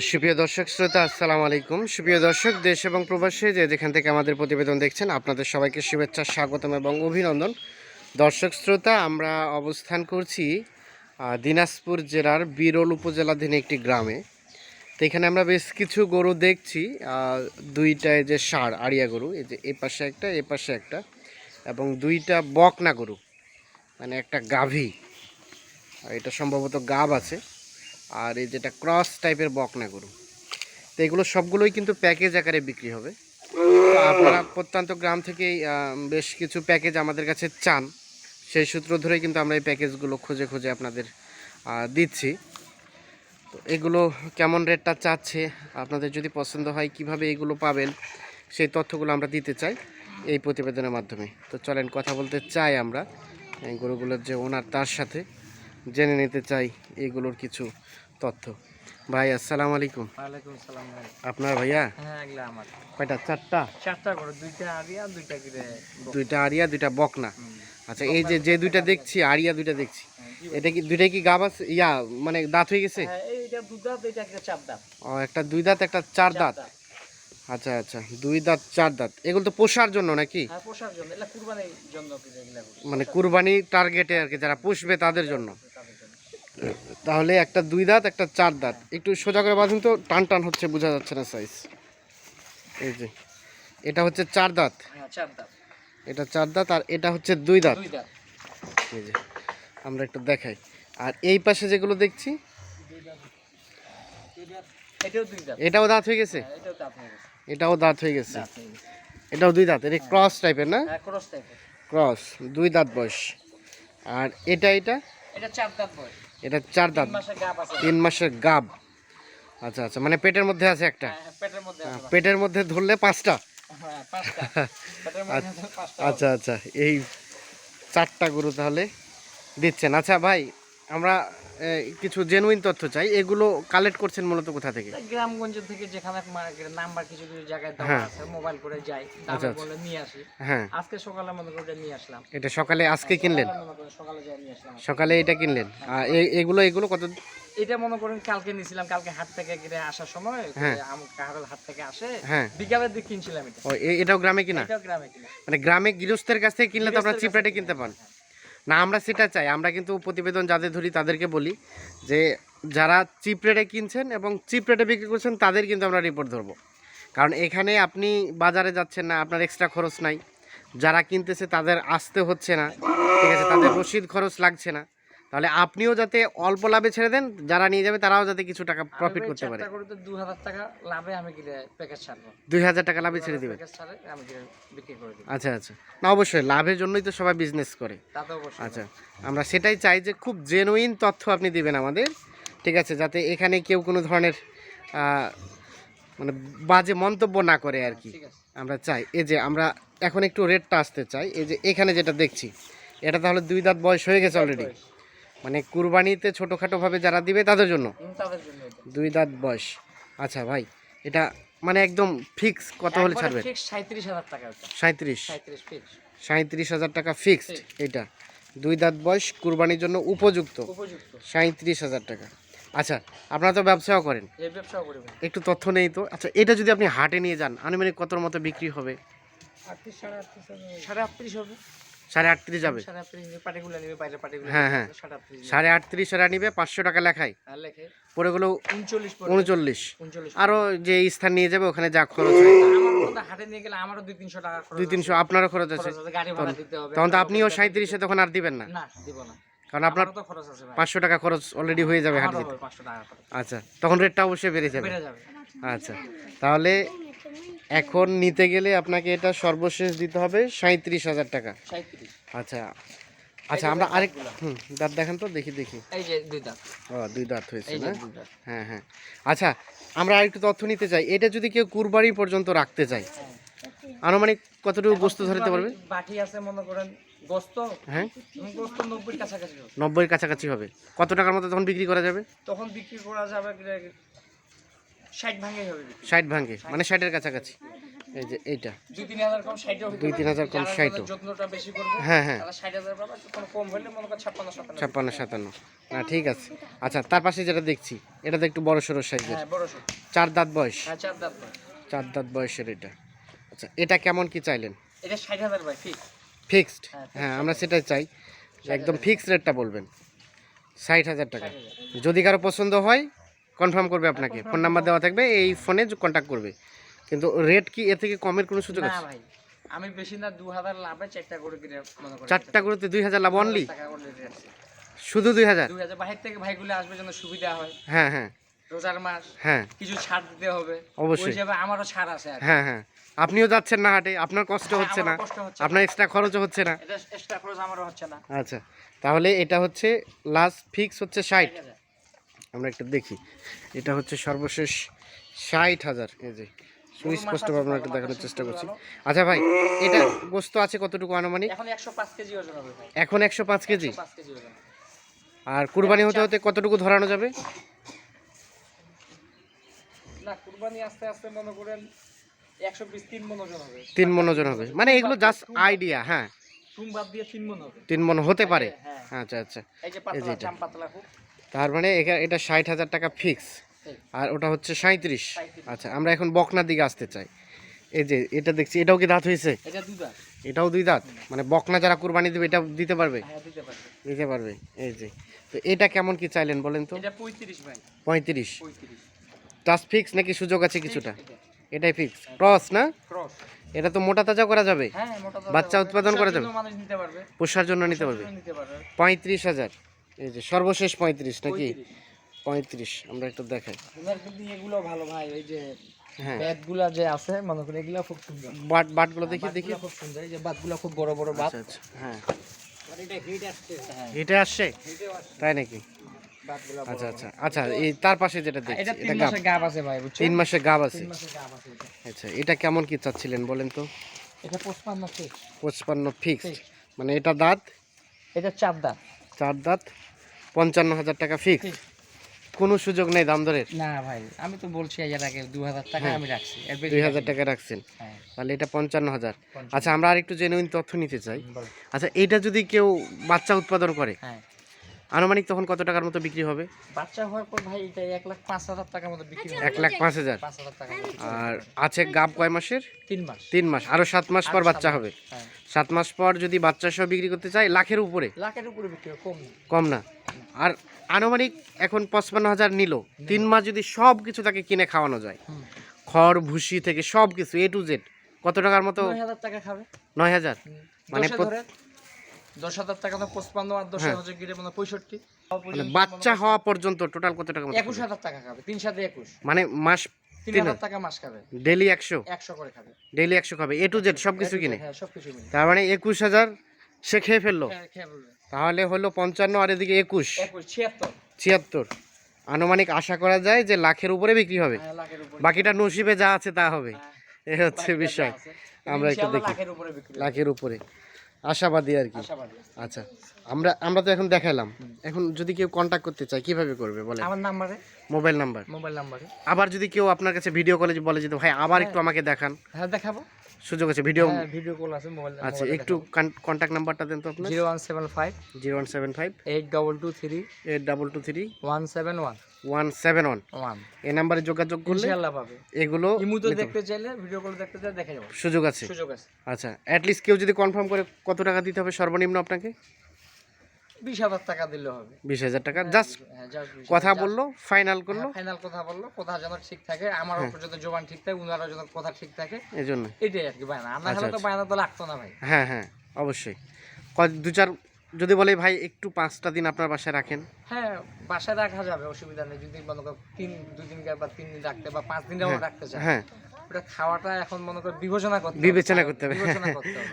সুপ্রিয় দর্শক, শ্রোতা, আসসালামু আলাইকুম। সুপ্রিয় দর্শক, দেশ এবং প্রবাসী যে যেখান থেকে আমাদের প্রতিবেদন দেখছেন, আপনাদের সবাইকে শুভেচ্ছা, স্বাগতম এবং অভিনন্দন। দর্শক, শ্রোতা, আমরা অবস্থান করছি দিনাজপুর জেলার বিরল উপজেলাধীন একটি গ্রামে। তো এখানে আমরা বেশ কিছু গরু দেখছি দুইটায় যে সার আড়িয়া গরু, এই যে এ পাশে একটা, এ পাশে একটা, এবং দুইটা বকনা গরু মানে একটা গাভী। এটা সম্ভবত গাব আছে। আর এই যেটা ক্রস টাইপের বকনা গরু, তো এগুলো সবগুলোই কিন্তু প্যাকেজ আকারে বিক্রি হবে। আপনারা প্রত্যন্ত গ্রাম থেকেই বেশ কিছু প্যাকেজ আমাদের কাছে চান। সেই সূত্র ধরেই কিন্তু আমরা এই প্যাকেজগুলো খুঁজে খুঁজে আপনাদের দিচ্ছি। তো এগুলো কেমন রেটটা চাচ্ছে, আপনাদের যদি পছন্দ হয়, কীভাবে এগুলো পাবেন, সেই তথ্যগুলো আমরা দিতে চাই এই প্রতিবেদনের মাধ্যমে। তো চলেন কথা বলতে চাই আমরা গরুগুলোর যে ওনার তার সাথে। জেনে নিতে চাই এগুলোর কিছু তথ্য। ভাই আসসালামু আলাইকুম। ওয়ালাইকুম সালাম ভাই। আপনার ভাইয়া? হ্যাঁ এগুলা আমার। কয়টা? চারটা? চারটা করে দুইটা আরিয়া দুইটা গিরে দুইটা আরিয়া দুইটা বকনা। আচ্ছা এই যে যে দুইটা দেখছি আরিয়া দুইটা দেখছি এটা কি দুইটা কি গাব আছে? ইয়া মানে দাঁত হয়ে গেছে? হ্যাঁ এইটা দুধ দাঁত এইটা গিরে চাপ দাঁত। ও একটা দুই দাঁত একটা চার দাঁত। আচ্ছা আচ্ছা দুই দাঁত চার দাঁত। এগুলো তো পোষার জন্য নাকি? হ্যাঁ পোষার জন্য। এটা কুরবানির জন্য মানে কুরবানি টার্গেটে আর কি যারা পুষবে তাদের জন্য। তাহলে একটা দুই দাঁত একটা চার দাঁত। একটু সোজা করে বাঁধুন তো টান টান হচ্ছে বোঝা যাচ্ছে না সাইজ এই যে এটা হচ্ছে চার দাঁত। হ্যাঁ চার দাঁত। এটা চার দাঁত আর এটা হচ্ছে দুই দাঁত। এই যে আমরা একটু দেখাই। আর এই পাশে যেগুলো দেখছি এটাও দাঁত। হয়ে গেছে? হ্যাঁ, এটাও দাঁত হয়ে গেছে। এটাও দাঁত হয়ে গেছে? হয়ে এটাও দুই দাঁত এটা ক্রস টাইপের না? হ্যাঁ ক্রস ক্রস দুই দাঁত বয়স। আর এটা এটা? এটা চার দাঁত বয়স। এটা চার দাঁত। তিন মাসের গাব আচ্ছা আচ্ছা মানে পেটের মধ্যে আছে একটা? হ্যাঁ, পেটের মধ্যে পেটের মধ্যে ধরলে পাঁচটা? হ্যাঁ পেটের মধ্যে আছে পাঁচটা আচ্ছা আচ্ছা এই চারটা গরু তাহলে দিচ্ছেন। আচ্ছা ভাই আমরা কিছু জেনুইন তথ্য চাই। এগুলো কালেক্ট করছেন মূলত কোথা থেকে? গ্রামগঞ্জ থেকে যেখানে নাম্বার কিছু কিছু জায়গায় দেওয়া হ্যাঁ। আছে মোবাইল করে যাই আচ্ছা, দামে আচ্ছা। বলে নিয়ে আসি। হ্যাঁ। আজকে সকালে মনে করে নিয়ে আসলাম। এটা সকালে আজকে কিনলেন? সকালে যাই নিয়ে আসলাম। সকালে এটা কিনলেন? আর এগুলো এগুলো কত এটা মনে করেন কালকে নিয়েছিলাম কালকে হাট থেকে গিয়ে আসার সময় হ্যাঁ। আমার কাহারল হাট থেকে আসে হ্যাঁ। বিকালের দিকে কিনছিলাম এটা। ও এটাও গ্রামে কিনা? এটাও গ্রামে কিনা। মানে গ্রামে গৃহস্থের কাছ থেকে কিনলে তো আপনার চিপ রেটে কিনতে পান। না, আমরা সেটা চাই। আমরা কিন্তু প্রতিবেদন যাদের ধরি তাদেরকে বলি যে যারা চিপ রেটে কিনছেন এবং চিপ রেটে বিক্রি করছেন, তাদের কিন্তু আমরা রিপোর্ট ধরবো। কারণ এখানে আপনি বাজারে যাচ্ছেন না, আপনার এক্সট্রা খরচ নাই। যারা কিনতেছে তাদের আসতে হচ্ছে না। ঠিক আছে, তাদের রসিদ খরচ লাগছে না। তাহলে আপনিও যাতে অল্প লাভে ছেড়ে দেন যারা নিয়ে যাবে তারাও যাতে কিছু টাকা প্রফিট করতে পারে। করে দু হাজার টাকা লাভে আমি প্যাকেজ ছাড়বো। দুই হাজার টাকা লাভে ছেড়ে দিবেন? আচ্ছা আচ্ছা। না অবশ্যই লাভের জন্যই তো সবাই বিজনেস করে। আচ্ছা আমরা সেটাই চাই যে খুব জেনুইন তথ্য আপনি দিবেন আমাদের ঠিক আছে? যাতে এখানে কেউ কোনো ধরনের মানে বাজে মন্তব্য না করে আর কি। আমরা চাই এই যে আমরা এখন একটু রেটটা আসতে চাই এই যে এখানে যেটা দেখছি এটা তাহলে দুই দাঁত বয়স হয়ে গেছে অলরেডি মানে কুরবানিতে ছোটোখাটোভাবে যারা দিবে তাদের জন্য? দুই দাঁত বয়স। আচ্ছা ভাই এটা মানে একদম ফিক্স কত হলে ছাড়বেন? ফিক্স সাঁত্রিশ সাঁত্রিশ হাজার টাকা ফিক্সড এটা। দুই দাঁত বয়স কুরবানির জন্য উপযুক্ত? সাঁত্রিশ হাজার টাকা। আচ্ছা আপনারা তো ব্যবসাও করেন। একটু তথ্য নেই তো? আচ্ছা এটা যদি আপনি হাটে নিয়ে যান আনুমানিক কতর মতো বিক্রি হবে? সাড়ে আটত্রিশ হবে। সাড়ে আটত্রিশ যাবে। হ্যাঁ, হ্যাঁ। সাড়ে আটত্রিশ এরা নিবে পাঁচশো টাকা লেখায়। আর লেখে? পরেগুলো উনচল্লিশ আরও যে স্থান নিয়ে যাবে ওখানে যা খরচ হয়। আমার নিয়ে গেলে আমারও দুই তিনশো আপনারও খরচ আছে। তখন তো আপনিও সাঁত্রিশে তখন আর দিবেন না। কারণ আপনার পাঁচশো টাকা খরচ অলরেডি হয়ে যাবে হাটে আচ্ছা তখন রেটটা অবশ্যই বেড়ে যাবে। আচ্ছা তাহলে এখন নিতে গেলে আপনাকে এটা সর্বশেষ দিতে হবে সাঁত্রিশ হাজার টাকা। আচ্ছা আচ্ছা আমরা আরেক হুম দাঁত দেখান তো দেখি দেখি। এই যে দুই দাঁত। ও দুই দাঁত হয়েছে না? হ্যাঁ হ্যাঁ। আচ্ছা আমরা আরেকটু তথ্য নিতে চাই। এটা যদি কেউ কুরবানি পর্যন্ত রাখতে চায় আনুমানিক কতটুকু গোস্ত ধরতে পারবে? বাটি আছে মনে করেন গোস্ত। হ্যাঁ? গোস্ত কাছাকাছি। নব্বইয়ের কাছাকাছি হবে। কত টাকার মতো তখন বিক্রি করা যাবে? তখন বিক্রি করা যাবে ষাট ভাঙে হবে। ষাট ভাঙ্গে মানে ষাটের কাছাকাছি। এই যে এইটা। দুই তিন হাজার কম করবে হ্যাঁ হ্যাঁ। তারা ষাট কোনো কম হলে মনে করো ছাপ্পান্ন সাতান্ন। না ঠিক আছে। আচ্ছা তার পাশে যেটা দেখছি এটা তো একটু বড় সড়ো সাইজের। হ্যাঁ বড় সড়। চার দাঁত বয়স। হ্যাঁ চার দাঁত বয়সের এটা। আচ্ছা এটা কেমন কি চাইলেন? এটা ষাট হাজার ফিক্সড? হ্যাঁ, হ্যাঁ আমরা সেটাই চাই। একদম ফিক্সড রেটটা বলবেন। ষাট হাজার টাকা। যদি কারও পছন্দ হয় কনফার্ম করবে আপনাকে। ফোন নাম্বার দেওয়া থাকবে এই ফোনে কন্ট্যাক্ট করবে। কিন্তু রেট কি এর থেকে কমের কোনো সুযোগ আছে? ভাই আমি বেশি না দু হাজার লাভে চারটা করে কিনে মনে করি চারটা করতে দুই হাজার লাভ অনলি। শুধু দুই হাজার? দুই হাজার বাহির থেকে ভাইগুলো আসবে যেন সুবিধা হয়। হ্যাঁ হ্যাঁ। রোজার মাস হ্যাঁ। কিছু ছাড় দিতে হবে। অবশ্যই। ওই হিসাবে আমারও ছাড় আছে হ্যাঁ হ্যাঁ। আপনিও যাচ্ছেন না হাটে আপনার কষ্ট হ্যাঁ, হচ্ছে না। আপনার এক্সট্রা খরচও হচ্ছে না। এটা এক্সট্রা খরচ আমারও হচ্ছে না। আচ্ছা। তাহলে এটা হচ্ছে লাস্ট ফিক্স হচ্ছে ষাট। আমরা একটু দেখি। এটা হচ্ছে সর্বশেষ ষাট হাজার। এই যে সুস্পষ্টভাবে আমরা একটু দেখানোর চেষ্টা করছি। আচ্ছা ভাই এটা গোস্ত আছে কতটুকু আনুমানিক? এখন একশো পাঁচ কেজি ওজন হবে এখন একশো পাঁচ কেজি? আর কুরবানি হতে হতে কতটুকু ধরানো যাবে? না কুরবানি আস্তে আস্তে মনে করেন একশো বিশ তিন মন ওজন হবে। তিন মন ওজন হবে। মানে এগুলো জাস্ট আইডিয়া হ্যাঁ। চুম বাদ দিয়ে তিন মন হবে। তিন মন হতে পারে। হ্যাঁ। আচ্ছা আচ্ছা। এই যে পাতলা চাম পাতলা খুব তার মানে এটা ষাট হাজার টাকা ফিক্স আর ওটা হচ্ছে সাঁত্রিশ আচ্ছা আমরা এখন বকনার দিকে আসতে চাই। এই যে এটা দেখছি এটাও কি দাঁত হয়েছে? এটাও দুই দাঁত? মানে বকনা যারা কুরবানি দেবে এটা দিতে পারবে? হ্যাঁ দিতে পারবে। এই যে তো এটা কেমন কি চাইলেন বলেন তো? পঁয়ত্রিশ টাচ ফিক্স নাকি সুযোগ আছে কিছুটা? এটাই ফিক্স ক্রস না? এটা তো মোটা তাজা করা যাবে। হ্যাঁ বাচ্চা উৎপাদন করা যাবে? পোষার জন্য নিতে পারবে। পঁয়ত্রিশ হাজার। এই যে সর্বশেষ পঁয়ত্রিশ নাকি? পঁয়ত্রিশ। আমরা একটু দেখাই। এগুলো ভালো ভাই ওই যে হ্যাঁ। ব্যাটগুলা যে আছে মনে করি এগুলো খুব সুন্দর। বাট বাটগুলো দেখি দেখি। খুব সুন্দর এই যে বাটগুলো খুব বড় বড় বাট আচ্ছা আচ্ছা হ্যাঁ। আসছে। হ্যাঁ। তাই নাকি? আচ্ছা আচ্ছা আচ্ছা এই তার পাশে যেটা দেখছি এটা গাব। আছে ভাই বুঝছ তিন মাসে গাব আছে। আচ্ছা এটা কেমন কি চাচ্ছিলেন বলেন তো? এটা পঁচপান্ন ফিট পঁচপান্ন ফিক্সড মানে এটা দাঁত? এটা চার দাঁত। চার দাঁত? পঞ্চান্ন হাজার টাকা ফিক্স কোন সুযোগ নেই দাম দরের? না ভাই আমি তো বলছি এর আগে দু হাজার টাকা হ্যাঁ। আমি রাখছি। দুই হাজার টাকা রাখছেন। হ্যাঁ। তাহলে এটা পঞ্চান্ন। হাজার আচ্ছা আমরা আরেকটু জেনুইন তথ্য নিতে চাই। আচ্ছা এটা যদি কেউ বাচ্চা উৎপাদন করে হ্যাঁ। আনুমানিক তখন কত টাকার মতো বিক্রি হবে? বাচ্চা হওয়ার পর ভাই এটা এক লাখ পাঁচ হাজার টাকার মতো বিক্রি হবে। এক লাখ পাঁচ হাজার? আর আছে গাব কয় মাসের? তিন মাস। তিন মাস। আরও সাত মাস পর বাচ্চা হবে। হ্যাঁ। সাত মাস পর যদি বাচ্চা সহ বিক্রি করতে চাই লাখের উপরে? লাখের উপরে বিক্রি কম না। কম না। আর আনুমানিক এখন পঁচপান্ন হাজার নিল। তিন মাস যদি সব কিছু তাকে কিনে খাওয়ানো যায় খড় ভুসি থেকে সব কিছু এ টু জেড কত টাকার মতো? টাকা খাবে। নয় হাজার? মানে দশে হাজার টাকা তো পঁচপান্ন আর দশ হ্যাঁ। হাজার গিরে মানে পঁয়ষট্টি। বাচ্চা হওয়া পর্যন্ত টোটাল কত টাকা একুশ হাজার টাকা খাবে তিন সাথে একুশ। মানে মাস টাকা মাস খাবে। ডেলি একশো? একশো করে খাবে। ডেলি একশো খাবে। এ টু জেড সব কিছু কিনে? হ্যাঁ তার মানে একুশ হাজার সে খেয়ে ফেলল? বলবে। তাহলে হলো পঞ্চান্ন আর এদিকে একুশ। ছিয়াত্তর। আনুমানিক আশা করা যায় যে লাখের উপরে বিক্রি হবে। হ্যাঁ, বাকিটা নসিবে যা আছে তা হবে। হ্যাঁ, এ হচ্ছে বিষয়। আমরা একটু দেখি। লাখের উপরে। আশাবাদী আর কি। আচ্ছা আমরা আমরা তো এখন দেখালাম। এখন যদি কেউ কন্ট্যাক্ট করতে চায় কীভাবে করবে বলে আমার নাম্বারে? Mobile number? মোবাইল নাম্বারে। আবার যদি কেউ আপনার কাছে ভিডিও কলেজ বলে যে ভাই আবার একটু আমাকে দেখান। হ্যাঁ দেখাবো। সুযোগ আছে ভিডিও ভিডিও কল আছে মোবাইল আচ্ছা একটু কন্ট্যাক্ট নাম্বারটা দেন তো আপনার। Zero one seven five zero one seven five eight double two three eight double two three one seven one one seven one one এই নাম্বারে যোগাযোগ করলে ইনশাআল্লাহ পাবে। এগুলো ইমুতো দেখতে চাইলে ভিডিও কল দেখতে চাইলে দেখা যাবে সুযোগ আছে। সুযোগ আছে। আচ্ছা অ্যাটলিস্ট কেউ যদি কনফার্ম করে কত টাকা দিতে হবে সর্বনিম্ন আপনাকে? বিশ হাজার টাকা দিলে হবে। বিশ হাজার টাকা জাস্ট হ্যাঁ কথা বলল ফাইনাল করল। ফাইনাল কথা বলল কথা যেন ঠিক থাকে আমারও হ্যাঁ। জবান ঠিক থাকে উনারও যেন কথা ঠিক থাকে। এই জন্য এটাই আর কি বায়না। আমরা আচ্ছা, তো আচ্ছা। বায়না তো লাগতো না ভাই। হ্যাঁ হ্যাঁ অবশ্যই। দু চার যদি বলে ভাই একটু পাঁচটা দিন আপনার বাসায় রাখেন। হ্যাঁ বাসায় রাখা যাবে অসুবিধা নেই। যদি মনে করো তিন দুদিন বা তিন দিন রাখতে বা পাঁচ দিনও রাখতে চায়। হ্যাঁ। ওটা খাওয়াটা এখন মনে করো বিবেচনা করতে হবে। বিবেচনা করতে হবে।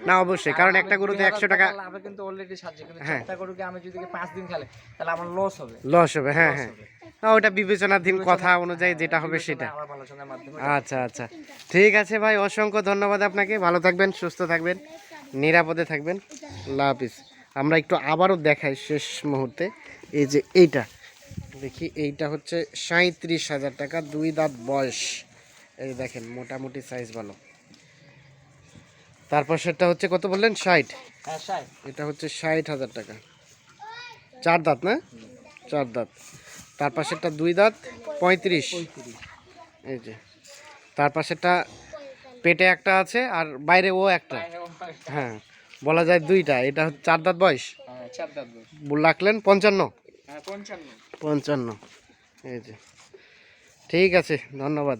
না অবশ্যই কারণ একটা গরুতে 2000 একশো টাকা লাভে কিন্তু অলরেডি সাহায্য কিন্তু হ্যাঁ। গরুকে আমি যদি পাঁচ দিন খেলে তাহলে আমার লস হবে। লস হবে হ্যাঁ হ্যাঁ। না, ওটা বিবেচনাধীন কথা অনুযায়ী যেটা হবে সেটা। আচ্ছা আচ্ছা। ঠিক আছে ভাই অসংখ্য ধন্যবাদ আপনাকে। ভালো থাকবেন সুস্থ থাকবেন নিরাপদে থাকবেন। আল্লাহ হাফিজ। আমরা একটু আবারও দেখাই শেষ মুহূর্তে। এই যে এইটা দেখি এইটা হচ্ছে সাঁত্রিশ হাজার টাকা দুই দাঁত বয়স। এই দেখেন মোটামুটি সাইজ ভালো। তারপর সেটা হচ্ছে কত বললেন? ষাট। হ্যাঁ এটা হচ্ছে ষাট হাজার টাকা। চার দাঁত না? চার দাঁত। তার পাশেরটা দুই দাঁত পঁয়ত্রিশ। এই যে। তার পাশেরটা পেটে একটা আছে আর বাইরে ও একটা। হ্যাঁ বলা যায় দুইটা। এটা হচ্ছে চার দাঁত বয়স? হ্যাঁ রাখলেন পঞ্চান্ন? হ্যাঁ পঞ্চান্ন। পঞ্চান্ন। এই যে। ঠিক আছে ধন্যবাদ।